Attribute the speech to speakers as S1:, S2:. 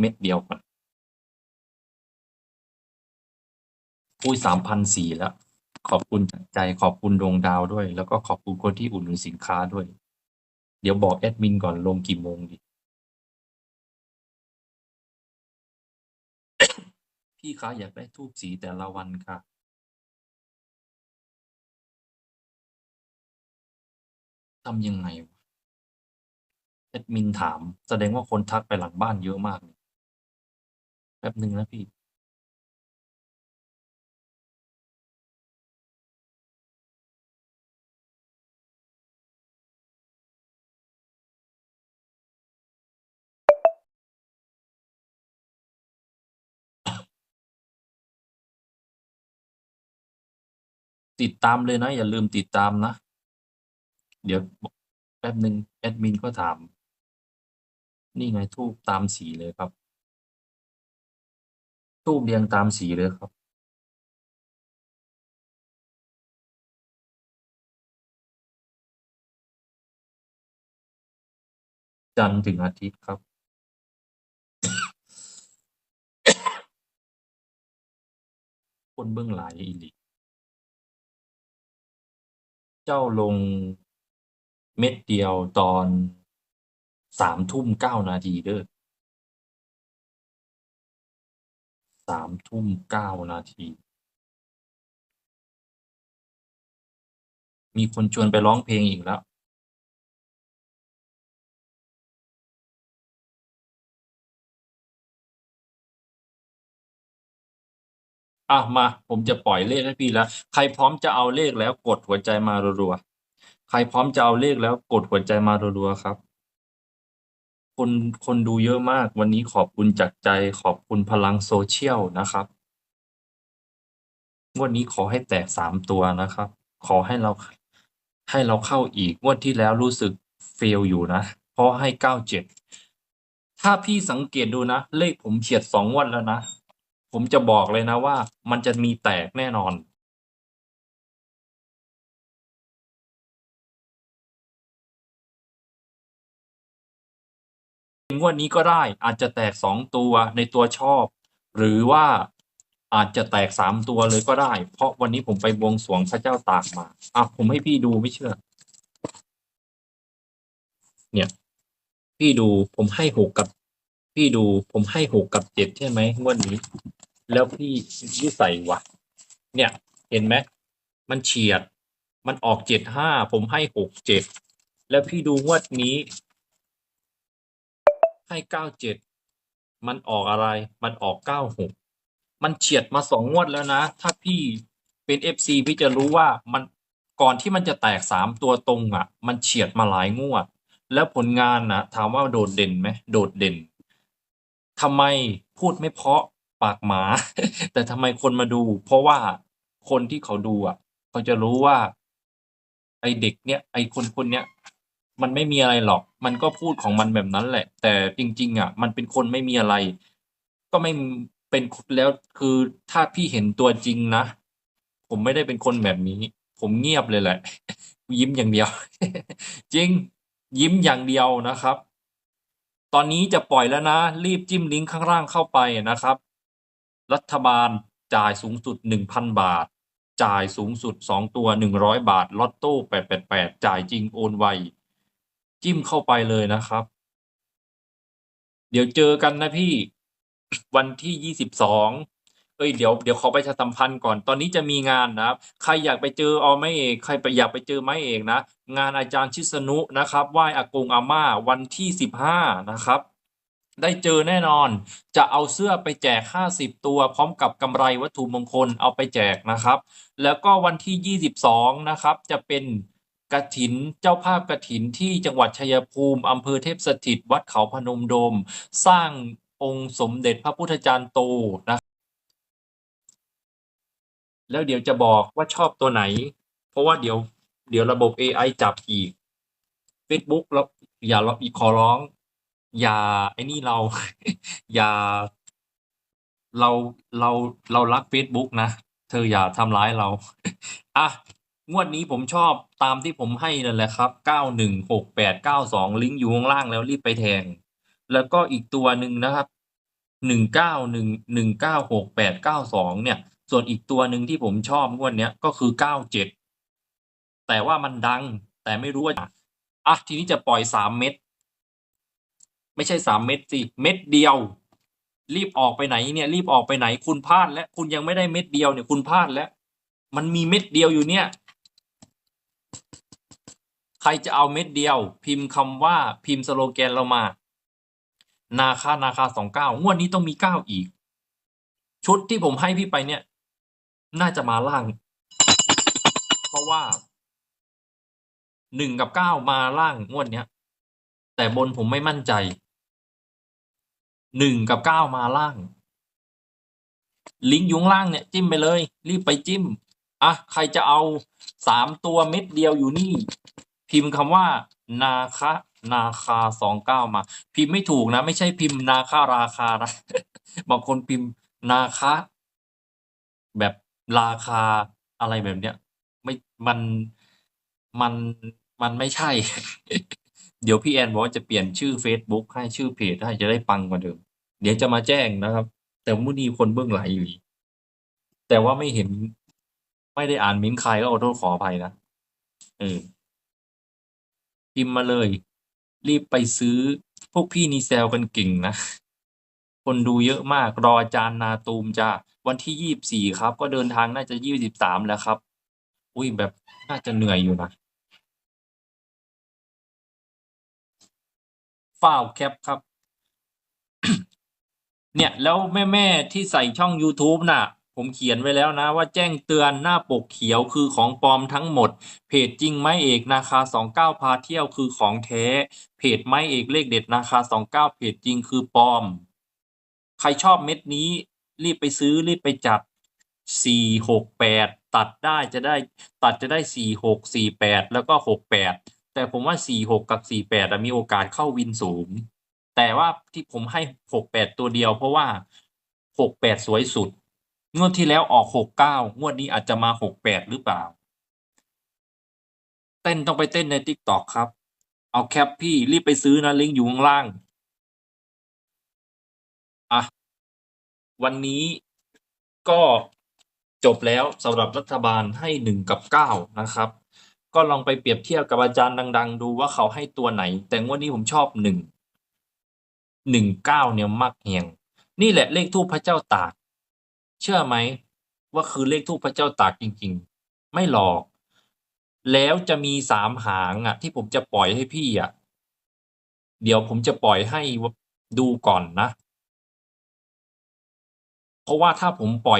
S1: เม็ดเดียวก่อนอุ้ยสามพันสี่แล้ว ขอบคุณจากใจขอบคุณดวงดาวด้วย แล้วก็ขอบคุณคนที่อุดหนุนสินค้าด้วย เดี๋ยวบอกแอดมินก่อนลงกี่โมงดี พี่คะอยากได้ทูบสีแต่ละวันค่ะทำยังไงวะแอดมินถาม แสดงว่าคนทักไปหลังบ้านเยอะมากเลย แป๊บหนึ่งนะพี่ติดตามเลยนะ อย่าลืมติดตามนะ เดี๋ยวแป๊บหนึ่งแอดมินก็ถาม นี่ไงทูบตามสีเลยครับ ทูบเรียงตามสีเลยครับจันทร์ถึงอาทิตย์ครับ คนเบื้องหลายอีลีเจ้าลงเม็ดเดียวตอนสามทุ่มเก้านาทีเด้อามทุ่มเก้านาที มีคนชวนไปร้องเพลงอีกแล้ว อะมา ผมจะปล่อยเลขให้พี่แล้ว ใครพร้อมจะเอาเลขแล้วกดหัวใจมารัวๆ ใครพร้อมจะเอาเลขแล้วกดหัวใจมารัวๆครับ คนคนดูเยอะมาก วันนี้ขอบคุณจากใจ ขอบคุณพลังโซเชียลนะครับ งวดนี้ขอให้แตกสามตัวนะครับ ขอให้เราให้เราเข้าอีก งวดที่แล้วรู้สึกเฟลอยู่นะ เพราะให้เก้าเจ็ด ถ้าพี่สังเกตดูนะ เลขผมเฉียดสองงวดแล้วนะ ผมจะบอกเลยนะว่า มันจะมีแตกแน่นอน งวดนี้ก็ได้ อาจจะแตกสองตัวในตัวชอบ หรือว่าอาจจะแตกสามตัวเลยก็ได้ เพราะวันนี้ผมไปบวงสรวงพระเจ้าตากมาอะผมให้พี่ดูไม่เชื่อ เนี่ย พี่ดูผมให้หกกับ พี่ดูผมให้หกกับเจ็ดใช่ไหมงวดนี้ แล้วพี่ยี่ใส่วะเนี่ย เห็นไหมมันเฉียด มันออกเจ็ดห้าผมให้หกเจ็ดแล้วพี่ดูงวดนี้ ให้เก้าเจ็ดมันออกอะไร มันออกเก้าหกมันเฉียดมาสองงวดแล้วนะ ถ้าพี่เป็นเอฟซีพี่จะรู้ว่ามันก่อนที่มันจะแตกสามตัวตรงอะ มันเฉียดมาหลายงวด แล้วผลงานนะถามว่าโดดเด่นไหมโดดเด่นทำไมพูดไม่เพาะปากหมา แต่ทำไมคนมาดู เพราะว่าคนที่เขาดูอะ เขาจะรู้ว่า ไอเด็กเนี่ยไอคนคนเนี้ย มันไม่มีอะไรหรอก มันก็พูดของมันแบบนั้นแหละ แต่จริง ๆ อะ มันเป็นคนไม่มีอะไร ก็ไม่เป็นแล้วคือถ้าพี่เห็นตัวจริงนะ ผมไม่ได้เป็นคนแบบนี้ ผมเงียบเลยแหละ ยิ้มอย่างเดียว จริง ยิ้มอย่างเดียวนะครับ ตอนนี้จะปล่อยแล้วนะ รีบจิ้มลิงก์ข้างล่างเข้าไปนะครับ รัฐบาลจ่ายสูงสุดหนึ่งพันบาท จ่ายสูงสุดสองตัวหนึ่งร้อยบาทลอตโต้แปดแปดแปดจ่ายจริงโอนไว จิ้มเข้าไปเลยนะครับ เดี๋ยวเจอกันนะพี่วันที่ยี่สิบสองเอ้ยเดี๋ยวเดี๋ยวขอไปชาสัมพันธ์ก่อน ตอนนี้จะมีงานนะครับ ใครอยากไปเจอเอาไม่เอกใครไปอยากไปเจอไม่เอกนะ งานอาจารย์ชิสนุนะครับไหว้อากงอาม่าวันที่สิบห้านะครับ ได้เจอแน่นอน จะเอาเสื้อไปแจกห้าสิบตัว พร้อมกับกำไรวัตถุมงคลเอาไปแจกนะครับ แล้วก็วันที่ยี่สิบสองนะครับ จะเป็น กระถินเจ้าภาพกระถินที่จังหวัดชัยภูมิอำเภอเทพสถิตวัดเขาพนมโดม สร้างองค์สมเด็จพระพุทธจารย์โตนะแล้วเดี๋ยวจะบอกว่าชอบตัวไหน เพราะว่าเดี๋ยวเดี๋ยวระบบ AI จับอีก Facebook แล้วอย่าเราอีกขอร้อง อย่าไอ้นี่เรา อย่า เราเราเรารัก Facebook นะ เธออย่าทำร้ายเรา อะ งวดนี้ผมชอบตามที่ผมให้นั่นแหละครับเก้าหนึ่งหกแปดเก้าสองลิงก์อยู่ข้างล่างแล้วรีบไปแทง แล้วก็อีกตัวหนึ่งนะครับหนึ่งเก้าหนึ่งหนึ่งเก้าหกแปดเก้าสองเนี่ย ส่วนอีกตัวหนึ่งที่ผมชอบงวดเนี้ยก็คือเก้าเจ็ดแต่ว่ามันดังแต่ไม่รู้ว่าอะทีนี้จะปล่อยสามเม็ดไม่ใช่สามเม็ดสิเม็ดเดียว รีบออกไปไหนเนี่ย รีบออกไปไหนคุณพลาดแล้วคุณยังไม่ได้เม็ดเดียวเนี่ยคุณพลาดแล้ว มันมีเม็ดเดียวอยู่เนี่ย ใครจะเอาเม็ดเดียว พิมพ์คำว่าพิมพ์สโลแกนเรามา นาคานาคาสองเก้างวดนี้ต้องมีเก้าอีก ชุดที่ผมให้พี่ไปเนี่ย น่าจะมาล่าง เพราะว่าหนึ่งกับเก้ามาล่างงวดเนี้ย แต่บนผมไม่มั่นใจหนึ่งกับเก้ามาล่าง ลิงก์ยุ้งล่างเนี่ย จิ้มไปเลย รีบไปจิ้ม อะใครจะเอาสามตัวเม็ดเดียวอยู่นี่ พิมพ์คำว่า นาคานาคาสองเก้ามา พิมพ์ไม่ถูกนะ ไม่ใช่พิมพ์นาคาราคานะบางคนพิมพ์นาคาแบบราคาอะไรแบบเนี้ยไม่มันมันมันไม่ใช่ เดี๋ยวพี่แอนบอกว่าจะเปลี่ยนชื่อ Facebook ให้ชื่อเพจให้จะได้ปังกว่าเดิม เดี๋ยวจะมาแจ้งนะครับ แต่มุนีคนเบื้องหลังอยู่ แต่ว่าไม่เห็น ไม่ได้อ่านมิ้นใครก็ขอโทษขออภัยนะเออพิมพ์มาเลย รีบไปซื้อ พวกพี่นี่แซวกันเก่งนะ คนดูเยอะมาก รออาจารย์นาตูมจ้าวันที่ยี่บสี่ครับ ก็เดินทางน่าจะยี่สิบสามแล้วครับ อุ้ยแบบน่าจะเหนื่อยอยู่นะฝ้าแคปครับ เนี่ย แล้วแม่ ๆ ที่ใส่ช่อง YouTube น่ะ ผมเขียนไว้แล้วนะว่าแจ้งเตือนหน้าปกเขียวคือของปลอมทั้งหมด เพจจริงไม้เอกนาคาสองเก้าพาเที่ยวคือของแท้ เพจไม้เอกเลขเด็ดนาคาสองเก้าเพจจริงคือปลอม ใครชอบเม็ดนี้ รีบไปซื้อรีบไปจัดสี่หกแปดตัดได้จะได้ตัดจะได้สี่หกสี่แปดแล้วก็หกแปดแต่ผมว่าสี่หกกับสี่แปดมีโอกาสเข้าวินสูง แต่ว่าที่ผมให้หกแปดตัวเดียวเพราะว่าหกแปดสวยสุด งวดที่แล้วออกหกเก้างวดนี้อาจจะมาหกแปดหรือเปล่า เต้นต้องไปเต้นในทิกตอกครับ เอาแคปพี่รีบไปซื้อนะลิงก์อยู่ข้างล่างอะวันนี้ก็จบแล้วสำหรับรัฐบาลให้หนึ่งกับเก้านะครับ ก็ลองไปเปรียบเทียบกับอาจารย์ดัง ๆ ดูว่าเขาให้ตัวไหน แต่งวดนี้ผมชอบหนึ่งหนึ่งเก้าเนี่ยมักเหียง นี่แหละเลขทูปพระเจ้าตาก เชื่อไหมว่าคือเลขทูปพระเจ้าตากจริง ๆ ไม่หลอก แล้วจะมีสามหางอะ ที่ผมจะปล่อยให้พี่อะ เดี๋ยวผมจะปล่อยให้ดูก่อนนะ เพราะว่าถ้าผมปล่อย